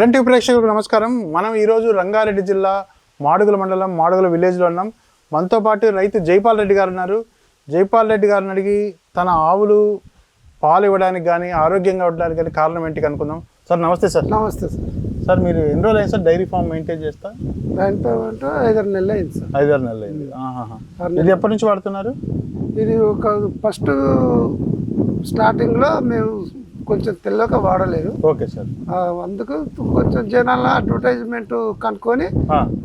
Kiran TV ప్రేక్షకులకు నమస్కారం. మనం ఈరోజు రంగారెడ్డి జిల్లా మాడుగుల మండలం మాడుగుల విలేజ్లో ఉన్నాం. మనతో పాటు రైతు జైపాల్ రెడ్డి గారు ఉన్నారు. జైపాల్ రెడ్డి గారిని అడిగి తన ఆవులు పాలు ఇవ్వడానికి కానీ ఆరోగ్యంగా ఉండడానికి కానీ కారణం ఏంటి కనుక్కుందాం. సార్ నమస్తే సార్. నమస్తే సార్. సార్ మీరు ఎన్ని రోజులు అయింది సార్ డైరీ ఫామ్ మెయింటైన్ చేస్తా? అంటే ఐదారు నెలలు అయింది సార్. ఐదారు నెలలు అయింది. ఇది ఎప్పటి నుంచి వాడుతున్నారు? ఇది ఒక ఫస్ట్ స్టార్టింగ్లో మేము కొంచెం తెలియక వాడలేదు. Okay sir. అందుకు కొంచెం జనాల అడ్వర్టైజ్మెంట్ కనుక్కొని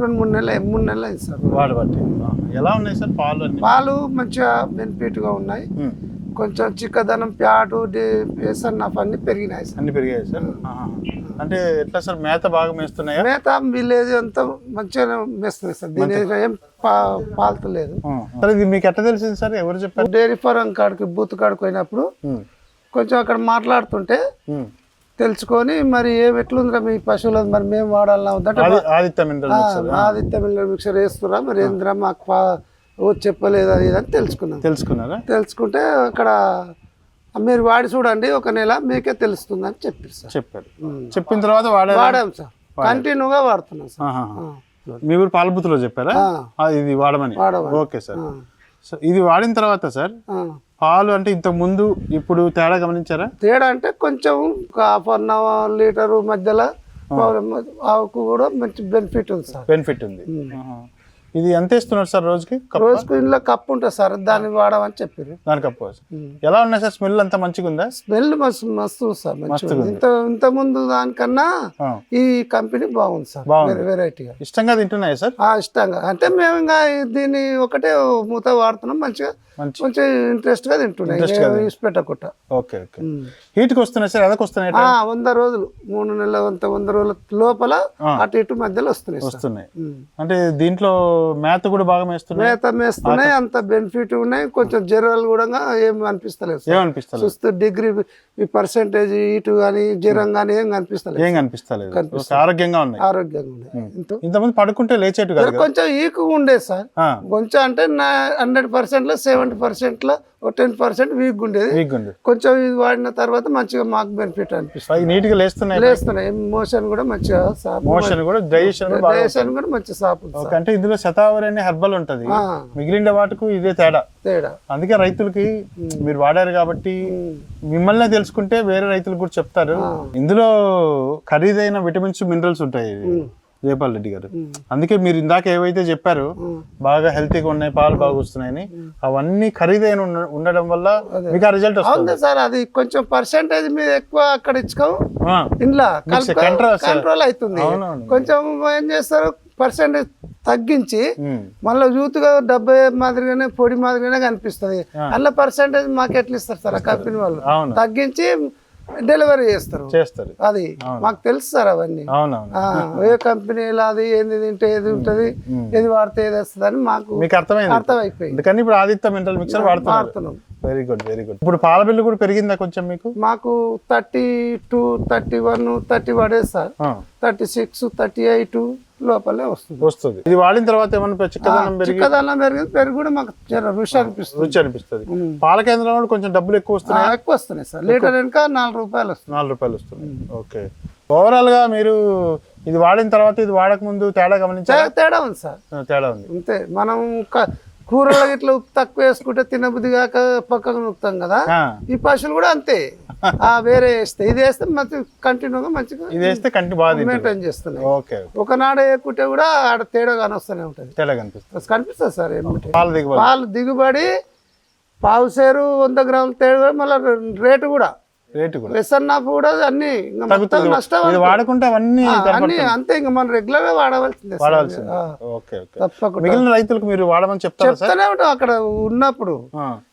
రెండు మూడు నెలలు మూడు నెలలు అయింది సార్. వాడబట్టి ఎలా ఉన్నాయి సార్ పాలు పాలు మంచిగా బెనిఫిట్గా ఉన్నాయి. కొంచెం చిక్కదనం ప్యాటు పేసన్నఫ్ అన్ని పెరిగినాయి సార్. అన్ని పెరిగాయి సార్. అంటే ఎట్లా సార్ మేత బాగా మేస్తున్నాయా? మేత విలేజ్ అంతా మంచిగా మేస్తుంది సార్. దీని ఏం పాలుతలేదు. సార్ ఇది మీకు ఎట్లా తెలిసింది సార్? ఎవరు చెప్పారు? డైరీ ఫారం కాడికి బూత్ కాడికి పోయినప్పుడు. కొంచెం అక్కడ మాట్లాడుతుంటే ఉమ్. తెలుసుకొని మరి ఏం ఎట్లుందిరా మీ పశువులు మరి మేము వాడాలన్నా వద్దంటే ఆది- ఆదిత్య మినరల్ మిక్సర్ వేస్తురా మరి ఏందిరా మాకు చెప్పలేదు అది అని తెలుసుకున్నాం. తెలుసుకున్నారా? తెలుసుకుంటే అక్కడ మీరు వాడి చూడండి ఒక నెల మీకే తెలుస్తుంది అని చెప్పారు సార్. చెప్పారు. చెప్పిన తర్వాత వాడాం సార్. కంటిన్యూగా వాడుతున్నాం సార్. మీ ఊరు పాలబుత్తులో చెప్పారా? ఇది వాడమని. Okay sir. ఇది వాడిన తర్వాత సార్. పాలు అంటే ఇంతకు ముందు ఇప్పుడు తేడా గమనించారా? తేడా అంటే కొంచెం ఒక హాఫ్ అన్ అవర్ లీటరు మధ్యలో ఆవుకు కూడా మంచి బెనిఫిట్ ఉంది సార్. బెనిఫిట్ ఉంది. ఇది ఎంత ఇస్తున్నారు సార్ రోజుకి? రోజుకు ఇంట్లో కప్పు ఉంటుంది సార్ దాన్ని వాడమని చెప్పారు. దాని కప్పు ఎలా ఉన్నాయి సార్? స్మెల్ అంతా మంచిగా ఉందా? స్మెల్ మస్తు మస్తు సార్. ఇంత ఇంత ముందు దానికన్నా. ఈ కంపెనీ బాగుంది సార్. వెరైటీగా. ఇష్టంగా తింటున్నాయా సార్? ఆ ఇష్టంగా. అంటే మేము ఇంకా దీన్ని ఒకటే మూత వాడుతున్నాం మంచిగా మంచి మంచి ఇంట్రెస్ట్గా తింటున్నాయి. పెట్టకుండా. Okay okay. హీట్కి వస్తున్నాయి సార్? ఎదకు వస్తున్నాయి ఆ, వంద రోజులు మూడు నెలల వంద వంద రోజుల లోపల అటు ఇటు మధ్యలో వస్తున్నాయి వస్తున్నాయి. అంటే దీంట్లో మేత కూడా బాగా మేస్తున్నాయి. మేత మేస్తున్నాయి అంత బెనిఫిట్ ఉన్నాయి. కొంచెం జ్వరాలు కూడా ఏం అనిపిస్తలేదు ఏమనిపిస్తలేదు? చూస్తే డిగ్రీ ఈ పర్సెంటేజ్ ఇటు కానీ జ్వరం కానీ ఏం కనిపిస్తలేదు ఏం కనిపిస్తలేదు. ఆరోగ్యంగా ఉన్నాయి. ఆరోగ్యంగా ఉన్నాయి. ఇంత ఇంతమంది పడుకుంటే లేచేటు కొంచెం ఈకు ఉండేది సార్. కొంచెం అంటే నా హండ్రెడ్ పర్సెంట్లో సెవెంటీ పర్సెంట్లో ఒక టెన్ పర్సెంట్ వీక్ ఉండేది. వీక్ ఉంది కొంచెం ఇది వాడిన తర్వాత మంచిగా మాకు బెనిఫిట్ అనిపిస్తుంది. నీట్గా లేస్తున్నాయి. లేస్తున్నాయి. మోషన్ కూడా మంచిగా మోషన్ కూడా డైజెషన్ డైజెషన్ కూడా మంచి సాపు అంటే ఇందులో శతావరి అనే హెర్బల్ ఉంటది. మిగిలిన వాటికి ఇదే తేడా. తేడా. అందుకే రైతులకి మీరు వాడారు కాబట్టి మిమ్మల్ని తెలుసుకుంటే వేరే రైతులు కూడా చెప్తారు. ఇందులో ఖరీదైన విటమిన్స్ మినరల్స్ ఉంటాయి జయపాల్ రెడ్డి గారు. అందుకే మీరు ఇందాక ఏవైతే చెప్పారో బాగా హెల్తీగా ఉన్నాయి పాలు బాగా వస్తున్నాయని అవన్నీ ఖరీదైన ఉండడం వల్ల మీకు ఆ రిజల్ట్ వస్తుంది. సార్ అది కొంచెం పర్సెంటేజ్ మీద ఎక్కువ అక్కడ ఇచ్చుకోము ఆ, ఇంట్లో. కంట్రోల్ అవుతుంది. కొంచెం ఏం చేస్తారు? పర్సెంటేజ్ తగ్గించి మళ్ళీ యూత్గా డెబ్బై మాదిరిగానే పొడి మాదిరిగానే కనిపిస్తుంది. అందులో పర్సెంటేజ్ మాకు ఎట్లా ఇస్తారు సార్? ఆ కంపెనీ వాళ్ళు. తగ్గించి డెలివరీ చేస్తారు. చేస్తారు. అది మాకు తెలుసు సార్ అవన్నీ. ఏ కంపెనీలో అది ఏంది తింటే ఏది ఉంటది ఏది వాడితే ఏది వస్తుంది అని మాకు మీకు అర్థమైంది. అర్థమైపోయింది. అందుకని ఇప్పుడు ఆదిత్య మినరల్ మిక్సర్ వాడుతున్నాం. వెరీ గుడ్ వెరీ గుడ్ ఇప్పుడు పాల బిల్లు కూడా పెరిగిందా కొంచెం మీకు? మాకు thirty two thirty one thirty పడేది sir? Thirty six thirty eight లోపలే వస్తుంది. వస్తుంది. ఇది వాడిన తర్వాత ఏమన్నా చిక్కదనం పెరిగి చిక్కదనం పెరిగింది పెరుగు కూడా మాకు రుచి అనిపిస్తుంది. రుచి అనిపిస్తుంది. పాల కేంద్రంలో కూడా కొంచెం డబ్బులు ఎక్కువ వస్తున్నాయి? ఎక్కువ వస్తున్నాయి సార్. లీటర్ వెనుక నాలుగు రూపాయలు వస్తుంది నాలుగు రూపాయలు వస్తున్నాయి. ఓకే. ఓవరాల్గా మీరు ఇది వాడిన తర్వాత ఇది వాడక ముందు తేడా గమనించారా? తేడా ఉంది సార్. తేడా ఉంది. అంతే. మనం కూరలో ఇట్లా ఉప్పు తక్కువ వేసుకుంటే తినబుద్ధి కాక పక్కకు నొక్కుతాం కదా. ఈ పశువులు కూడా అంతే. ఆ వేరే వేస్తే. ఇది వేస్తే మంచి కంటిన్యూగా మంచిగా ఇది వేస్తే కంటి బాగా మెయింటైన్ చేస్తున్నాయి. ఓకే ఒకనాడు వేయకుంటే కూడా ఆడ తేడా కానొస్తూనే ఉంటుంది. తేడా కనిపిస్తుంది కనిపిస్తుంది సార్ ఏమిటి. పాల దిగుబడి. పాలు దిగుబడి పావు సేరు వంద గ్రాముల తేడా మళ్ళీ రేటు కూడా. రేటు కూడా. కూడా అన్ని నష్టం వాడుకుంటే అవన్నీ అన్ని అంతే ఇంకా మనం రెగ్యులర్గా వాడవలసిందే ఆ, ఓకే ఓకే. తప్పకుండా. మిగిలిన రైతులకు మీరు వాడమని చెప్తారా చెప్తానే ఉంటాం అక్కడ ఉన్నప్పుడు.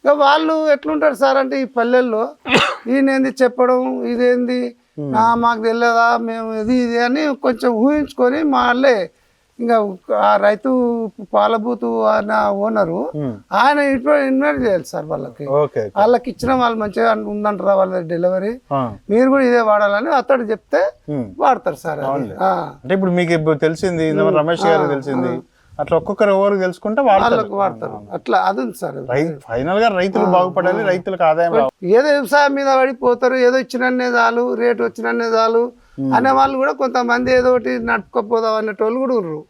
ఇక వాళ్ళు ఎట్లుంటారు సార్ అంటే ఈ పల్లెల్లో ఈయనేంది చెప్పడం ఇదేంది? మాకు తెలియదా మేము ఇది ఇది అని కొంచెం ఊహించుకొని వాళ్ళే ఇంకా ఆ రైతు పాలబూతు ఆయన ఓనరు ఆయన ఇన్వైట్ చేయాలి సార్ వాళ్ళకి. వాళ్ళకి ఇచ్చిన వాళ్ళు మంచిగా ఉందంటారా వాళ్ళ డెలివరీ? మీరు కూడా ఇదే వాడాలని అతడు చెప్తే. వాడతారు సార్ అంటే ఇప్పుడు మీకు ఇప్పుడు తెలిసింది రమేష్ గారికి తెలిసింది. అట్లా ఒక్కొక్కరు ఎవరు తెలుసుకుంటే వాళ్ళకి వాడతారు. అట్లా అది సార్. ఫైనల్గా రైతులు బాగుపడాలి రైతులకు ఆదాయం ఏదో వ్యవసాయం మీద పడిపోతారు ఏదో ఇచ్చినన్నే చాలు రేటు వచ్చినన్నే చాలు అనే వాళ్ళు కూడా కొంతమంది ఏదో ఒకటి నడుపుకోపోదాం అనేటోళ్ళు కూడా ఉన్నారు.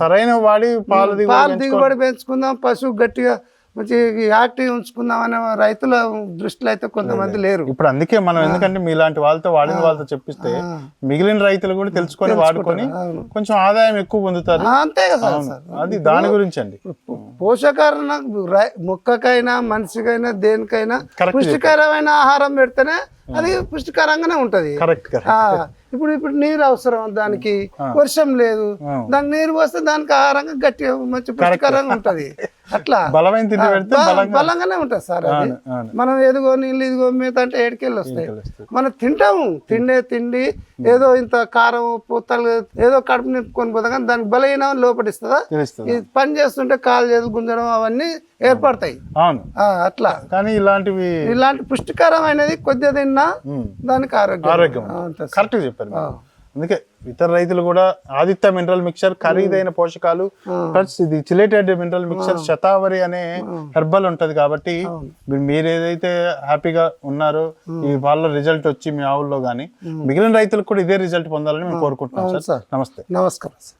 సరైన వాడి పాలు దిగుబడి పాలు దిగుబడి పెంచుకుందాం పశువు గట్టిగా మంచి యాక్టివ్ ఉంచుకుందాం అనే రైతుల దృష్టిలో అయితే కొంతమంది లేరు. ఇప్పుడు అందుకే మనం ఎందుకంటే మీలాంటి వాళ్ళతో వాడిన వాళ్ళతో చెప్పిస్తే మిగిలిన రైతులు కూడా తెలుసుకొని వాడుకొని. కొంచెం ఆదాయం ఎక్కువ పొందుతారు. అంతే కదా సార్. అది దాని గురించి అండి పోషకారణ మొక్కకైనా మనిషికైనా దేనికైనా పుష్టికరమైన ఆహారం పెడితేనే అది పుష్టికరంగానే ఉంటది. ఇప్పుడు ఇప్పుడు నీరు అవసరం దానికి వర్షం లేదు. దానికి నీరు పోస్తే దానికి ఆహారంగా గట్టిగా మంచి పుష్టికరంగా ఉంటది. అట్లా. బలమైన బలంగానే ఉంటుంది సార్ అది. మనం ఎదుగో నీళ్ళు ఇదిగో మేత అంటే ఏడుకెళ్ళి వస్తాయి. మనం తింటాము. తిండే తిండి ఏదో ఇంత కారం పూతలు ఏదో కడుపు నింపుకొని పోతాం కానీ దానికి బలహీన లోపడిస్తుందా? తెలుస్తుంది. ఇది పని చేస్తుంటే కాలు చేతులు గుంజడం అవన్నీ ఏర్పడతాయి. అవును. అట్లా. కానీ ఇలాంటివి ఇలాంటి పుష్టికరమైనది కొద్దిగా తిన్నా దానికి ఆరోగ్యం. ఆరోగ్యం. కరెక్ట్ చెప్పారు. అందుకే ఇతర రైతులు కూడా ఆదిత్య మినరల్ మిక్చర్ ఖరీదైన పోషకాలు ప్లస్ ఇది చిలేటెడ్ మినరల్ మిక్చర్ శతావరి అనే హెర్బల్ ఉంటది కాబట్టి మీరు ఏదైతే హ్యాపీగా ఉన్నారో ఈ వాళ్ళ రిజల్ట్ వచ్చి మీ ఆవుల్లో గానీ మిగిలిన రైతులకు కూడా ఇదే రిజల్ట్ పొందాలని మేము కోరుకుంటున్నాం సార్. సార్. నమస్తే. నమస్కారం సార్.